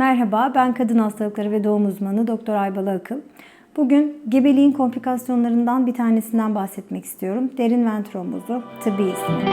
Merhaba, ben kadın hastalıkları ve doğum uzmanı Doktor Aybalı Akın. Bugün gebeliğin komplikasyonlarından bir tanesinden bahsetmek istiyorum. Derin ven trombozu, tıbbi ismi.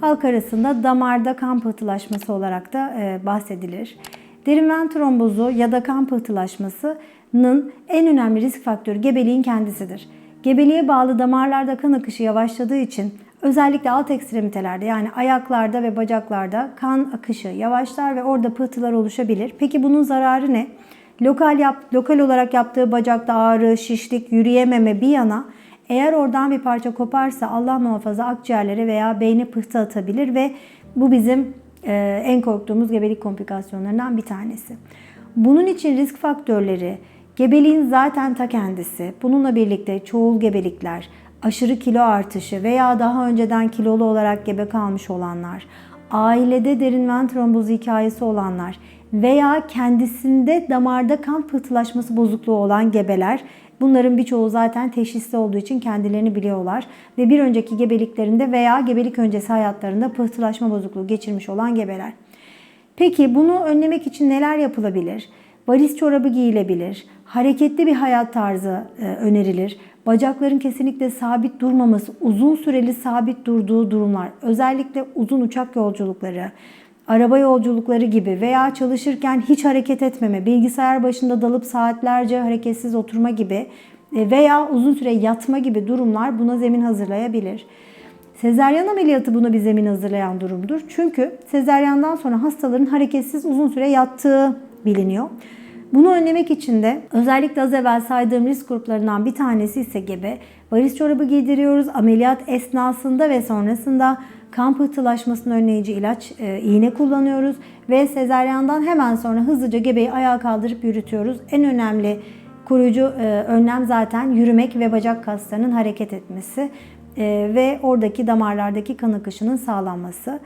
Halk arasında damarda kan pıhtılaşması olarak da e, bahsedilir. Derin ven trombozu ya da kan pıhtılaşmasının en önemli risk faktörü gebeliğin kendisidir. Gebeliğe bağlı damarlarda kan akışı yavaşladığı için özellikle alt ekstremitelerde yani ayaklarda ve bacaklarda kan akışı yavaşlar ve orada pıhtılar oluşabilir. Peki bunun zararı ne? Lokal, yap, lokal olarak yaptığı bacakta ağrı, şişlik, yürüyememe bir yana eğer oradan bir parça koparsa Allah muhafaza akciğerlere veya beyne pıhtı atabilir ve bu bizim e, en korktuğumuz gebelik komplikasyonlarından bir tanesi. Bunun için risk faktörleri gebeliğin zaten ta kendisi, bununla birlikte çoğul gebelikler, aşırı kilo artışı veya daha önceden kilolu olarak gebe kalmış olanlar, ailede derin ven trombozu hikayesi olanlar veya kendisinde damarda kan pıhtılaşması bozukluğu olan gebeler Bunların birçoğu zaten teşhisli olduğu için kendilerini biliyorlar ve bir önceki gebeliklerinde veya gebelik öncesi hayatlarında pıhtılaşma bozukluğu geçirmiş olan gebeler. Peki bunu önlemek için neler yapılabilir? Varis çorabı giyilebilir, hareketli bir hayat tarzı e, önerilir. Bacakların kesinlikle sabit durmaması, uzun süreli sabit durduğu durumlar, özellikle uzun uçak yolculukları, araba yolculukları gibi veya çalışırken hiç hareket etmeme, bilgisayar başında dalıp saatlerce hareketsiz oturma gibi e, veya uzun süre yatma gibi durumlar buna zemin hazırlayabilir. Sezeryan ameliyatı buna bir zemin hazırlayan durumdur. Çünkü sezeryandan sonra hastaların hareketsiz uzun süre yattığı biliniyor. Bunu önlemek için de özellikle az evvel saydığım risk gruplarından bir tanesi ise gebe. Varis çorabı giydiriyoruz. Ameliyat esnasında ve sonrasında kan pıhtılaşmasını önleyici ilaç, e, iğne kullanıyoruz ve sezeryandan hemen sonra hızlıca gebeyi ayağa kaldırıp yürütüyoruz. En önemli koruyucu e, önlem zaten yürümek ve bacak kaslarının hareket etmesi ve oradaki damarlardaki kan akışının sağlanması.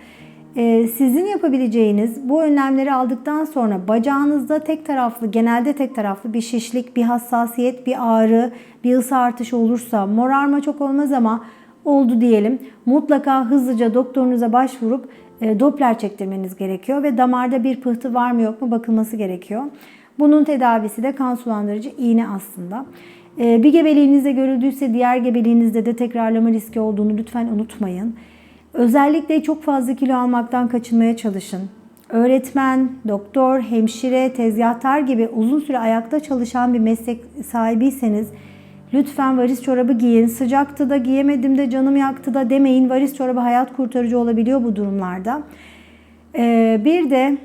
E, sizin yapabileceğiniz bu önlemleri aldıktan sonra bacağınızda tek taraflı, genelde tek taraflı bir şişlik, bir hassasiyet, bir ağrı, bir ısı artışı olursa, morarma çok olmaz ama oldu diyelim. Mutlaka hızlıca doktorunuza başvurup e, Doppler çektirmeniz gerekiyor ve damarda bir pıhtı var mı yok mu bakılması gerekiyor. Bunun tedavisi de kan sulandırıcı iğne aslında. E, bir gebeliğinizde görüldüyse diğer gebeliğinizde de tekrarlama riski olduğunu lütfen unutmayın. Özellikle çok fazla kilo almaktan kaçınmaya çalışın. Öğretmen, doktor, hemşire, tezgahtar gibi uzun süre ayakta çalışan bir meslek sahibiyseniz lütfen varis çorabı giyin. Sıcaktı da giyemedim de canım yaktı da demeyin. Varis çorabı hayat kurtarıcı olabiliyor bu durumlarda. Ee, bir de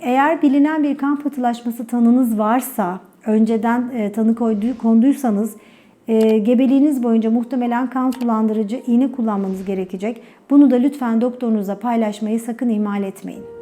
eğer bilinen bir kan pıhtılaşması tanınız varsa, önceden e, tanı koydu, konduysanız e, gebeliğiniz boyunca muhtemelen kan sulandırıcı iğne kullanmanız gerekecek. Bunu da lütfen doktorunuza paylaşmayı sakın ihmal etmeyin.